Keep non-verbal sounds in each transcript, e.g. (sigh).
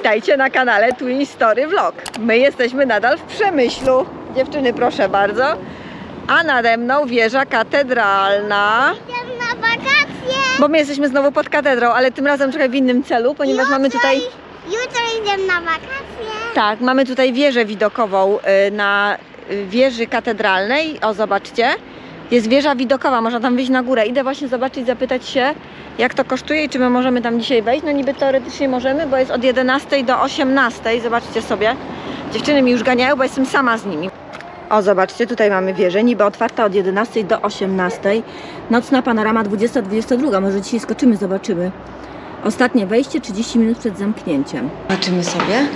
Witajcie na kanale Twin Story Vlog. My jesteśmy nadal w Przemyślu. Dziewczyny, proszę bardzo. A nade mną wieża katedralna. Idę na wakacje. Bo my jesteśmy znowu pod katedrą, ale tym razem trochę w innym celu, ponieważ mamy tutaj... Jutro idę na wakacje. Tak, mamy tutaj wieżę widokową y, na y, wieży katedralnej. O, zobaczcie. Jest wieża widokowa, można tam wyjść na górę. Idę właśnie zobaczyć, zapytać się, jak to kosztuje i czy my możemy tam dzisiaj wejść. No niby teoretycznie możemy, bo jest od 11 do 18. Zobaczcie sobie. Dziewczyny mi już ganiają, bo jestem sama z nimi. O, zobaczcie, tutaj mamy wieżę, niby otwarta od 11 do 18. Nocna panorama 20-22. Może dzisiaj skoczymy, zobaczymy. Ostatnie wejście 30 minut przed zamknięciem. Zobaczymy sobie.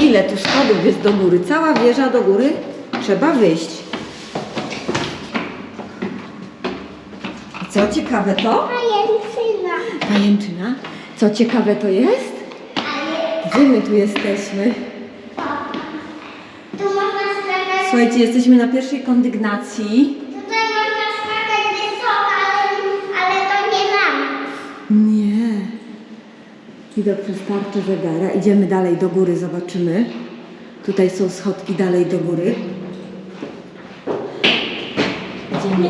Ile tu schodów jest do góry? Cała wieża do góry? Trzeba wyjść. Co ciekawe to? Pajęczyna. Pajęczyna. Co ciekawe to jest? Gdzie my tu jesteśmy? Tu można skakać. Słuchajcie, jesteśmy na pierwszej kondygnacji. Tutaj można skakać wysoko, ale, ale to nie nas. Nie. Widok przez tarczę zegara. Idziemy dalej do góry, zobaczymy. Tutaj są schodki dalej do góry. Idziemy,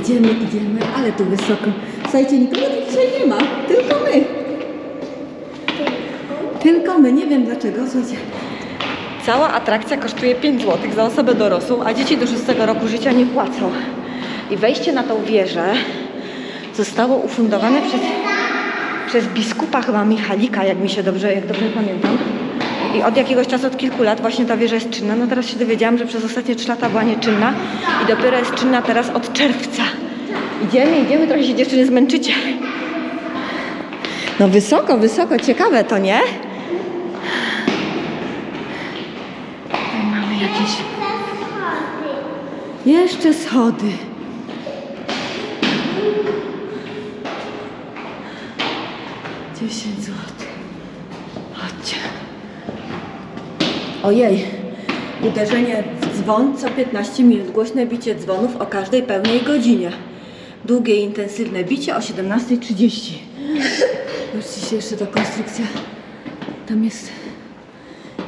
idziemy. Idziemy, ale tu wysoko. Słuchajcie, nikogo tu dzisiaj nie ma, tylko my. Tylko my, nie wiem dlaczego, słuchajcie. Cała atrakcja kosztuje 5 zł za osobę dorosłą, a dzieci do 6 roku życia nie płacą. I wejście na tą wieżę zostało ufundowane przez, przez biskupa chyba Michalika, jak mi się dobrze, jak dobrze pamiętam. I od jakiegoś czasu, od kilku lat właśnie ta wieża jest czynna. No teraz się dowiedziałam, że przez ostatnie 3 lata była nieczynna i dopiero jest czynna teraz od czerwca. Idziemy, idziemy, trochę się dziewczyny zmęczycie. No wysoko, wysoko, ciekawe to, nie? Tutaj mamy jakieś... Jeszcze schody. Dziesięć złotych. Chodźcie. Ojej. Uderzenie w dzwon co 15 minut. Głośne bicie dzwonów o każdej pełnej godzinie. Długie i intensywne bicie o 17.30. Zobaczcie jeszcze ta konstrukcja. Tam jest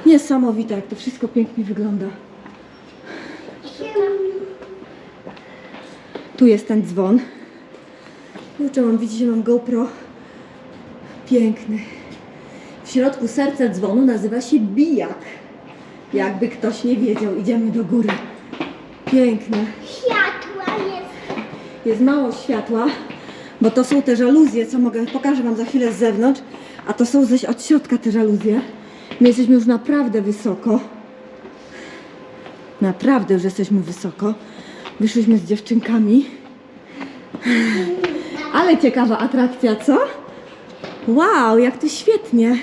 niesamowite, jak to wszystko pięknie wygląda. Tu jest ten dzwon. Kurczę, mam, widzicie, mam GoPro. Piękny. W środku serca dzwonu nazywa się bijak. Jakby ktoś nie wiedział, idziemy do góry. Piękne. Światła jest. Jest mało światła, bo to są te żaluzje, co mogę, pokażę Wam za chwilę z zewnątrz, a to są zaś od środka te żaluzje. My jesteśmy już naprawdę wysoko. Naprawdę już jesteśmy wysoko. Wyszliśmy z dziewczynkami. Ale ciekawa atrakcja, co? Wow, jak to świetnie.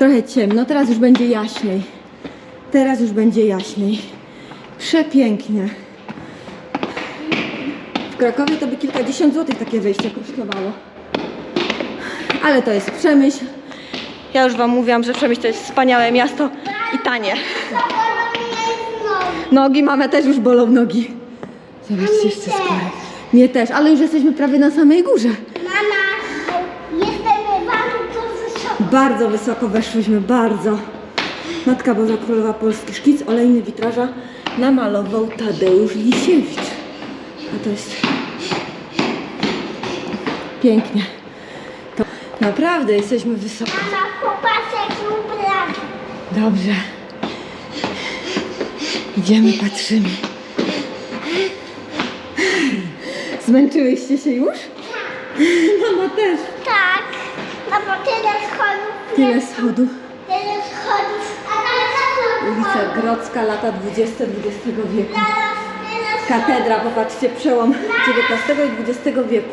Trochę ciemno, teraz już będzie jaśniej. Teraz już będzie jaśniej. Przepięknie. W Krakowie to by kilkadziesiąt złotych takie wejście kosztowało. Ale to jest Przemyśl. Ja już Wam mówiłam, że Przemyśl to jest wspaniałe miasto i tanie. Nogi mamy też już bolą nogi. Zobaczcie jeszcze skórę. Mnie też, ale już jesteśmy prawie na samej górze. Mama, jestem. Bardzo wysoko weszłyśmy, bardzo. Matka Boża Królowa Polski szkic olejny witraża namalował Tadeusz Lisiewicz. A to jest pięknie. To naprawdę jesteśmy wysoko. Mama, popatrz ubrany. Dobrze. Idziemy, patrzymy. Zmęczyłyście się już? (laughs) Mama też. Tak. Bo tyle schodów. Tyle schodów. Tyle schodów. A Ulica Grodzka, lata 20 XX wieku. Teraz tyle schodów. Katedra, popatrzcie, przełom XIX i XX wieku.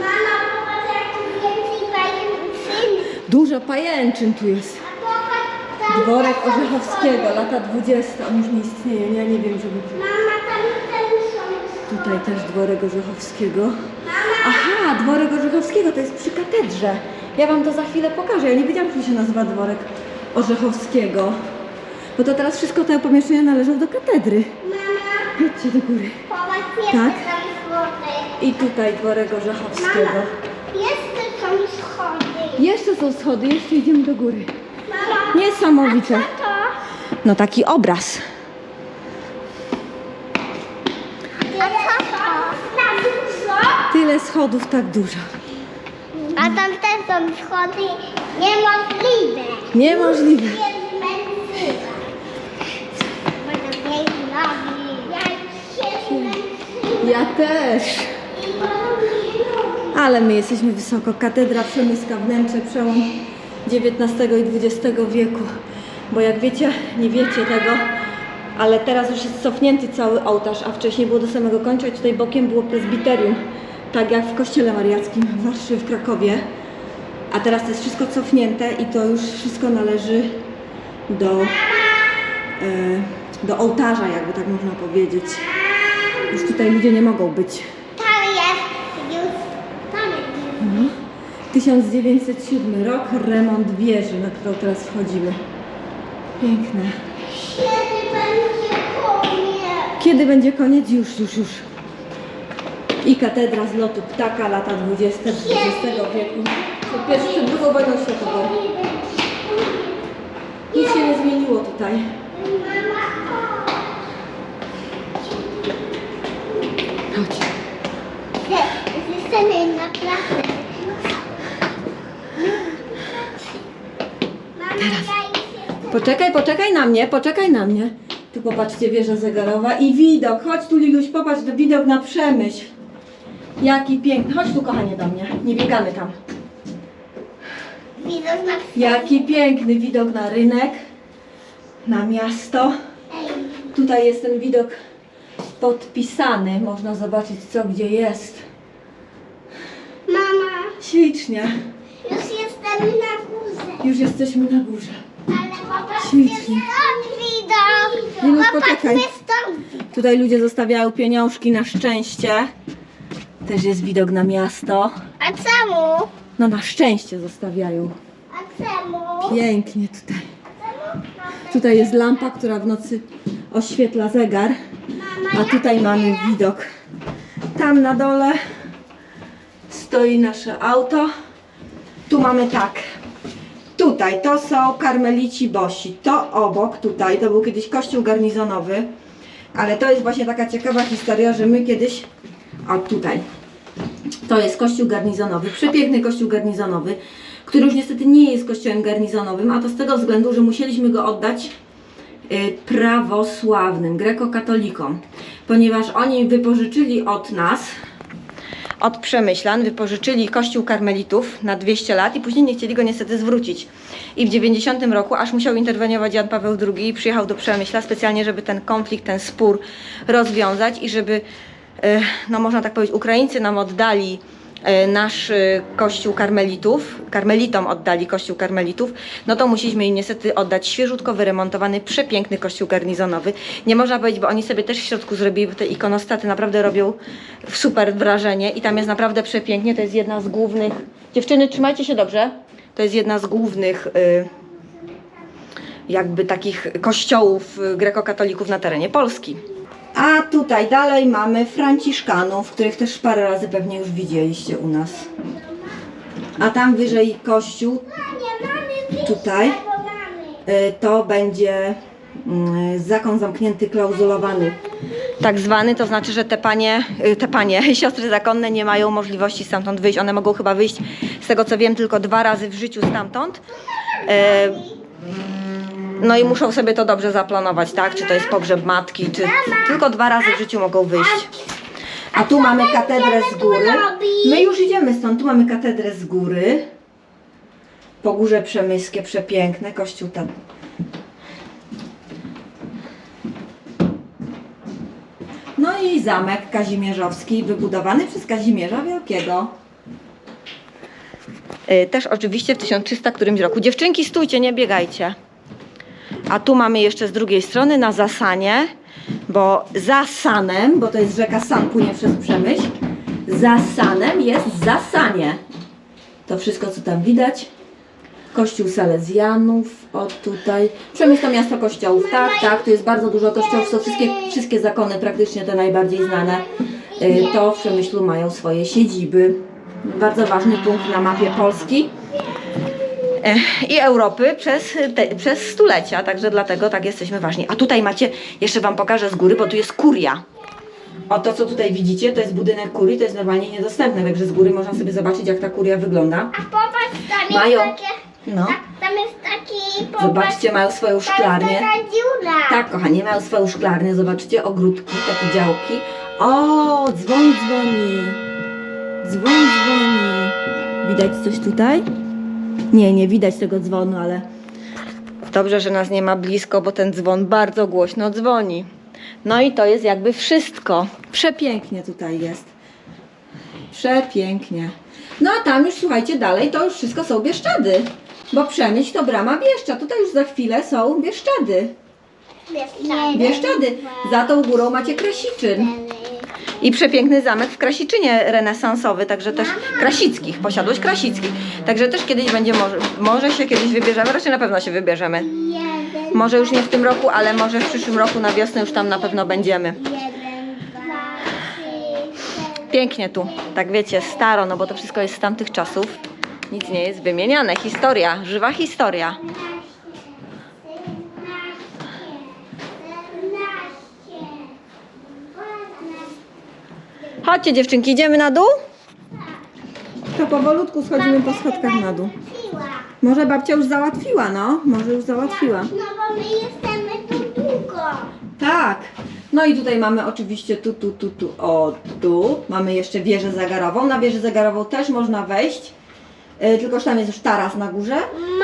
Mama, popatrz jak tu więcej pajęczyn. Dużo pajęczyn tu jest. A popatrz tam. Dworek tam są Orzechowskiego, schody. lata 20. On już nie istnieje, ja nie wiem, żeby... Mama, tam ten są Tutaj też dworek Orzechowskiego. Aha, dworek Orzechowskiego to jest przy katedrze. Ja wam to za chwilę pokażę. Ja nie wiedziałam, że się nazywa dworek Orzechowskiego. Bo to teraz wszystko te pomieszczenia należą do katedry. Mama, Chodźcie do góry. Popatrz, Tak. tam schody. I tutaj dworek Orzechowskiego. Mama, jeszcze są schody. Jeszcze są schody, jeszcze idziemy do góry. Mama, Niesamowite. to? No taki obraz. Tyle schodów, tak dużo. A tam też są schody niemożliwe. Niemożliwe. Jest. Może tej nogi. Ja się. Ja też. Ale my jesteśmy wysoko. Katedra Przemyska, wnętrze, przełom XIX i XX wieku. Bo jak wiecie, nie wiecie tego, ale teraz już jest cofnięty cały ołtarz, a wcześniej było do samego końca i tutaj bokiem było prezbiterium. Tak jak w kościele mariackim w Warszawie, w Krakowie. A teraz to jest wszystko cofnięte i to już wszystko należy do, e, do ołtarza, jakby tak można powiedzieć. Już tutaj ludzie nie mogą być. Tam jest już. Tam jest. 1907 rok, remont wieży, na którą teraz wchodzimy. Piękne. Kiedy będzie koniec? Już, już, już. I katedra z lotu ptaka, lata 20 XX wieku. Przed pierwszą, przed drugą wojną światową. Nic się nie zmieniło tutaj. Chodź. Zostanę na daj się. Poczekaj, poczekaj na mnie, poczekaj na mnie. Tu popatrzcie, wieża zegarowa i widok. Chodź tu, Liluś, popatrz, to widok na Przemyśl. Jaki piękny. Chodź tu, kochanie, do mnie. Nie biegamy tam. Widok na Jaki piękny widok na rynek, na miasto. Tutaj jest ten widok podpisany. Można zobaczyć, co gdzie jest. Mama, Ślicznie. już jestem na górze. Już jesteśmy na górze. Ale popatrzcie Ślicznie. stąd widok. Liluś, Popatrzcie poczekaj. stąd. Tutaj ludzie zostawiają pieniążki na szczęście. Też jest widok na miasto. A czemu? No na szczęście zostawiają. A czemu? Pięknie tutaj. Tutaj jest lampa, która w nocy oświetla zegar. A tutaj mamy widok. Tam na dole stoi nasze auto. Tu mamy tak. Tutaj to są karmelici bosi. To obok, tutaj, to był kiedyś kościół garnizonowy. Ale to jest właśnie taka ciekawa historia, że my kiedyś. O tutaj. To jest kościół garnizonowy, przepiękny kościół garnizonowy, który już niestety nie jest kościołem garnizonowym, a to z tego względu, że musieliśmy go oddać y, prawosławnym, grekokatolikom, ponieważ oni wypożyczyli od nas, od Przemyślan, wypożyczyli kościół karmelitów na 200 lat i później nie chcieli go niestety zwrócić. I w 90 roku aż musiał interweniować Jan Paweł II i przyjechał do Przemyśla specjalnie, żeby ten konflikt, ten spór rozwiązać i żeby, no można tak powiedzieć, Ukraińcy nam oddali e, nasz e, kościół karmelitów, karmelitom oddali kościół karmelitów, no to musieliśmy im niestety oddać świeżutko wyremontowany, przepiękny kościół garnizonowy. Nie można powiedzieć, bo oni sobie też w środku zrobili, bo te ikonostaty naprawdę robią super wrażenie i tam jest naprawdę przepięknie. To jest jedna z głównych. Dziewczyny, trzymajcie się dobrze. To jest jedna z głównych. Y, jakby takich kościołów y, grekokatolików na terenie Polski. A tutaj dalej mamy Franciszkanów, których też parę razy pewnie już widzieliście u nas. A tam wyżej kościół, tutaj, y, to będzie y, zakon zamknięty, klauzulowany. Tak zwany, to znaczy, że te panie, y, te panie, (laughs) siostry zakonne nie mają możliwości stamtąd wyjść. One mogą chyba wyjść, z tego co wiem, tylko dwa razy w życiu stamtąd. E, No i muszą sobie to dobrze zaplanować, tak? Czy to jest pogrzeb matki, czy tylko dwa razy w życiu mogą wyjść. A tu mamy katedrę z góry. My już idziemy stąd. Tu mamy katedrę z góry. Po górze przemyskie, przepiękne. Kościół tam. No i zamek kazimierzowski, wybudowany przez Kazimierza Wielkiego. Y, Też oczywiście w 1300 którymś roku. Dziewczynki, stójcie, nie biegajcie. A tu mamy jeszcze z drugiej strony na Zasanie, bo za Sanem, bo to jest rzeka San, płynie przez Przemyśl, za Sanem jest Zasanie. To wszystko, co tam widać, Kościół Salezjanów, o tutaj. Przemysł to miasto kościołów, tak, tak, tu jest bardzo dużo kościołów, są wszystkie, wszystkie zakony, praktycznie te najbardziej znane, y, to w Przemyślu mają swoje siedziby. Bardzo ważny punkt na mapie Polski i Europy przez, te, przez stulecia, także dlatego tak jesteśmy ważni. A tutaj macie, jeszcze Wam pokażę z góry, bo tu jest kuria. O to, co tutaj widzicie, to jest budynek kurii, to jest normalnie niedostępne, także z góry można sobie zobaczyć, jak ta kuria wygląda. A popatrz, tam jest Mają. takie... No. A, tam jest taki... Popatrz, Zobaczcie, mają swoją szklarnię. Tak, kochani, mają swoją szklarnię, zobaczcie, ogródki, takie działki. O, dzwon dzwoni. Dzwon dzwoni. Widać coś tutaj? Nie, nie widać tego dzwonu, ale dobrze, że nas nie ma blisko, bo ten dzwon bardzo głośno dzwoni. No i to jest jakby wszystko. Przepięknie tutaj jest. Przepięknie. No a tam już słuchajcie dalej, to już wszystko są Bieszczady. Bo Przemyśl to brama Bieszcza. Tutaj już za chwilę są Bieszczady. Bieszczady. Za tą górą macie Krasiczyn. I przepiękny zamek w Krasiczynie renesansowy, także też Krasickich, posiadłość Krasickich. Także też kiedyś będzie, może, może się kiedyś wybierzemy, raczej na pewno się wybierzemy. Może już nie w tym roku, ale może w przyszłym roku na wiosnę już tam na pewno będziemy. Pięknie tu, tak wiecie, staro, no bo to wszystko jest z tamtych czasów. Nic nie jest wymieniane. Historia, żywa historia. Chodźcie dziewczynki, idziemy na dół? To powolutku schodzimy po schodkach na dół. Może babcia już załatwiła, no. Może już załatwiła. No bo my jesteśmy tu długo. Tak. No i tutaj mamy oczywiście tu, tu, tu, tu, o tu. Mamy jeszcze wieżę zegarową. Na wieżę zegarową też można wejść. E, tylko że tam jest już taras na górze.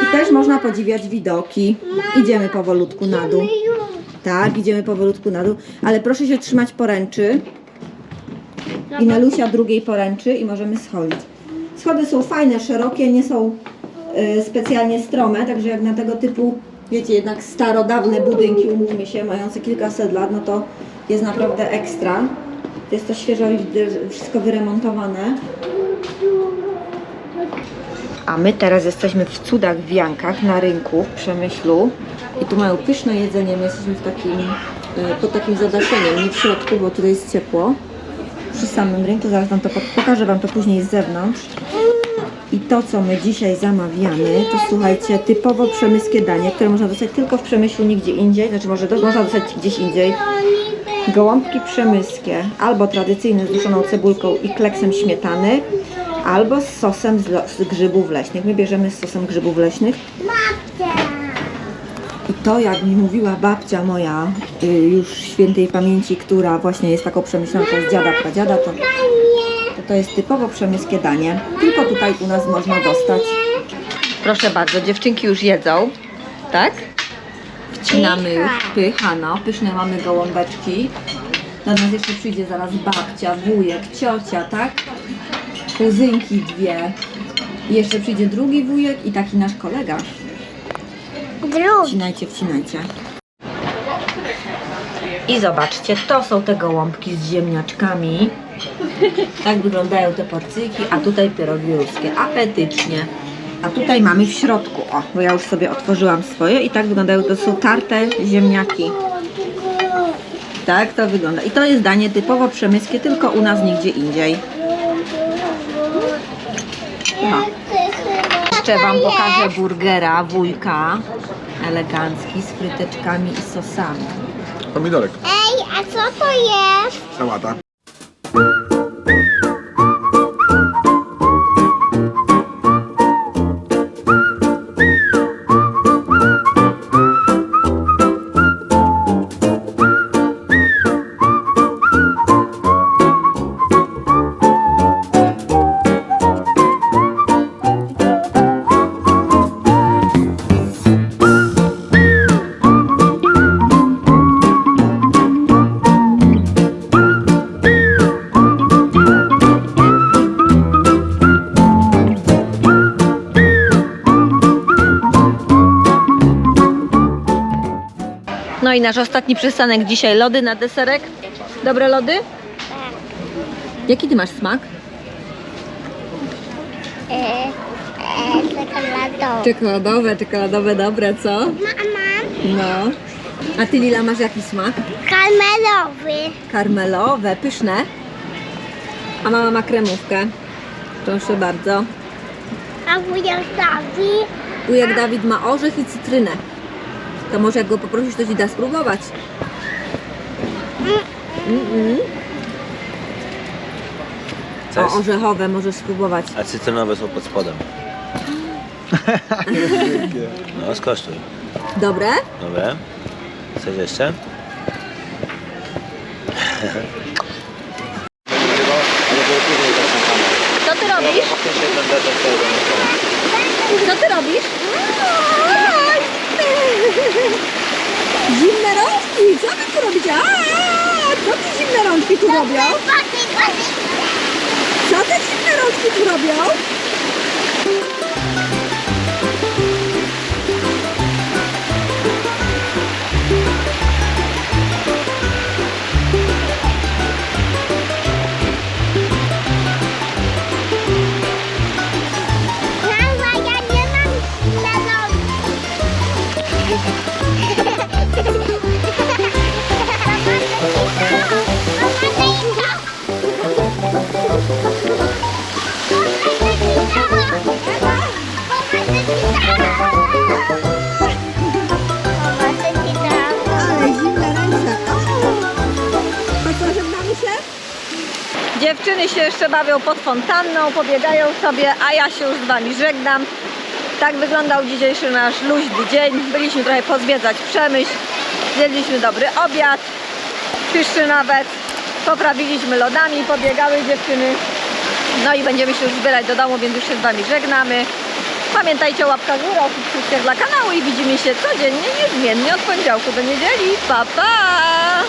I też można podziwiać widoki. Idziemy powolutku na dół. My już. Tak, idziemy powolutku na dół. Ale proszę się trzymać poręczy. I Nelusia drugiej poręczy i możemy schodzić. Schody są fajne, szerokie, nie są e, specjalnie strome, także jak na tego typu, wiecie, jednak starodawne budynki, umówmy się, mające kilkaset lat, no to jest naprawdę ekstra. Jest to świeżo i wszystko wyremontowane. A my teraz jesteśmy w cudach w Jankach na rynku w Przemyślu i tu mają pyszne jedzenie. My jesteśmy w takim, e, pod takim zadaszeniem, nie w środku, bo tutaj jest ciepło. Przy samym rynku, zaraz wam to po- pokażę wam to później z zewnątrz. I to, co my dzisiaj zamawiamy, to słuchajcie, typowo przemyskie danie, które można dostać tylko w Przemyślu, nigdzie indziej. Znaczy może do, można dostać gdzieś indziej. Gołąbki przemyskie, albo tradycyjne z duszoną cebulką i kleksem śmietany, albo z sosem z, z grzybów leśnych. My bierzemy z sosem grzybów leśnych. Babcia. I to, jak mi mówiła babcia moja, y, już świętej pamięci, która właśnie jest taką przemyślanką z dziada, pradziada, to, to to jest typowo przemyskie danie. Tylko tutaj u nas można dostać. Proszę bardzo, dziewczynki już jedzą, tak? Wcinamy już pycha, no, pyszne mamy gołąbeczki. Do nas jeszcze przyjdzie zaraz babcia, wujek, ciocia, tak? Kuzynki dwie. I jeszcze przyjdzie drugi wujek i taki nasz kolega. Wcinajcie, wcinajcie. I zobaczcie, to są te gołąbki z ziemniaczkami. Tak wyglądają te porcyjki, a tutaj pierogi ruskie. Apetycznie. A tutaj mamy w środku, o, bo ja już sobie otworzyłam swoje i tak wyglądają, to są tarte ziemniaki. Tak to wygląda. I to jest danie typowo przemyskie, tylko u nas nigdzie indziej. No. Jeszcze Wam pokażę burgera wujka. Elegancki z fryteczkami i sosami. Pomidorek. Ej, a co to jest? Sałata. I nasz ostatni przystanek dzisiaj lody na deserek. Dobre lody? Jaki ty masz smak? E, czekoladowe. Czekoladowe, czekoladowe, dobre, co? Mama, No. A ty Lila masz jaki smak? karmelowy. Karmelowe, pyszne. A mama ma kremówkę. Proszę bardzo. A wujokowi Wujek Dawid ma orzech i cytrynę. To może jak go poprosisz, to ci da spróbować. Co O, jest? orzechowe możesz spróbować. A cytrynowe są pod spodem. (laughs) No, skosztuj. Dobre? Dobra. Coś jeszcze? Co ty robisz? Co ty robisz? Zimne rączki! Co wy tu robicie? A, co te zimne rączki tu robią? Co te zimne rączki tu robią? Dziewczyny się jeszcze bawią pod fontanną, pobiegają sobie, a ja się już z Wami żegnam. Tak wyglądał dzisiejszy nasz luźny dzień. Byliśmy trochę pozwiedzać Przemyśl, zjedliśmy dobry obiad, pyszny nawet. Poprawiliśmy lodami, pobiegały dziewczyny. No i będziemy się już zbierać do domu, więc już się z Wami żegnamy. Pamiętajcie o łapkach górę, o subskrypcjach dla kanału i widzimy się codziennie, niezmiennie od poniedziałku do niedzieli. Pa, pa!